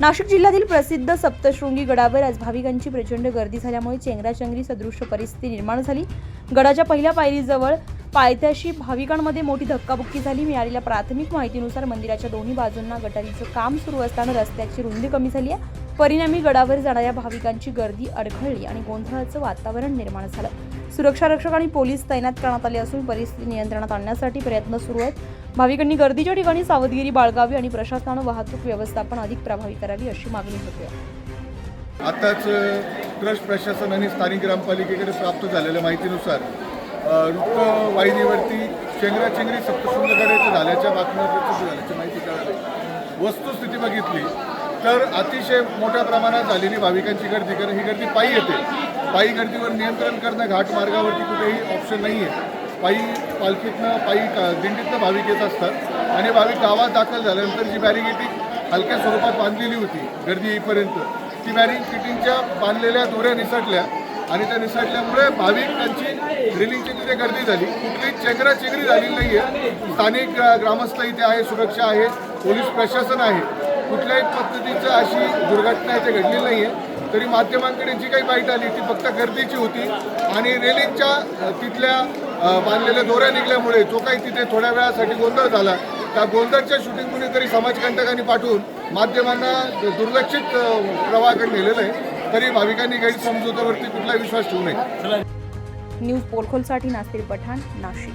नाशिक जिल्ह्यातील प्रसिद्ध सप्तशृंगी गडावर आज भाविकांची प्रचंड गर्दी झाल्यामुळे चेंगराचेंगरी सदृश्य परिस्थिती निर्माण झाली. गडाच्या पहिल्या पायरीजवळ पायथ्याशी भाविकांमध्ये मोठी धक्काबुक्की झाली. मिळालेल्या प्राथमिक माहितीनुसार मंदिराच्या दोन्ही बाजूंना गटारीचं काम सुरू असताना रस्त्याची रुंदी कमी झाली आहे. परिणामी गडावर जाणाऱ्या भाविकांची गर्दी अडखळली आणि गोंधळाचं वातावरण निर्माण झालं. सुरक्षा रक्षक आणि पोलीस तैनात करण्यात आले असून परिस्थिती नियंत्रणात आणण्यासाठी प्रयत्न सुरू आहेत. भाविकांनी गर्दीच्या ठिकाणी सावधगिरी बाळगावी आणि प्रशासनानं वाहतूक व्यवस्थापन अधिक प्रभावी करावी अशी मागणी होते. आताच ट्रस्ट प्रशासन आणि स्थानिक ग्रामपालिकेकडे प्राप्त झालेल्या माहितीनुसार रुक्क वाहिनीवरती वाहिनीवरती चेंगराचेंगरी सप्तशृंगगडाचे झाल्याच्या बातम्या झाल्याची माहिती कळाली. वस्तुस्थिती बघितली तर अतिशय मोठ्या प्रमाणात झालेली भाविकांची गर्दी कारण ही गर्दी पायी येते. पायी गर्दीवर नियंत्रण करणं घाट मार्गावरती कुठेही ऑप्शन नाही आहे पायी पालखीतनं पायी का दिंडीतनं भाविक येत असतात. आणि भाविक गावात दाखल झाल्यानंतर जी बॅरिगेटिंग हलक्या स्वरूपात बांधलेली होती गर्दी येईपर्यंत ती बॅरिगेटिंगच्या बांधलेल्या दोऱ्या निसटल्या. आणि त्या निसटल्यामुळे भाविकांची रिलिंगची तिथे गर्दी झाली. कुठलीही चेंगराचेंगरी झालेली नाही आहे स्थानिक ग्रामस्थ इथे आहे सुरक्षा आहे पोलीस प्रशासन आहे. कुठल्याही पद्धतीचं अशी दुर्घटना इथे घडलेली नाही आहे तरी माध्यमांकडे जी काही बाईट आली ती फक्त गर्दीची होती. आणि रेलिंगच्या तिथल्या बांधलेल्या दोऱ्या निघल्यामुळे जो काही तिथे थोड्या वेळासाठी गोंधळ झाला त्या गोंधळच्या शूटिंग कुणीतरी समाजकंटकांनी पाठवून माध्यमांना दुर्लक्षित प्रवाहाकडे नेलेलं आहे. तरी भाविकांनी गैरसमजुतावरती कुठला विश्वास ठेवू नये. न्यूज पोलखोलसाठी नासिर पठाण नाशिक.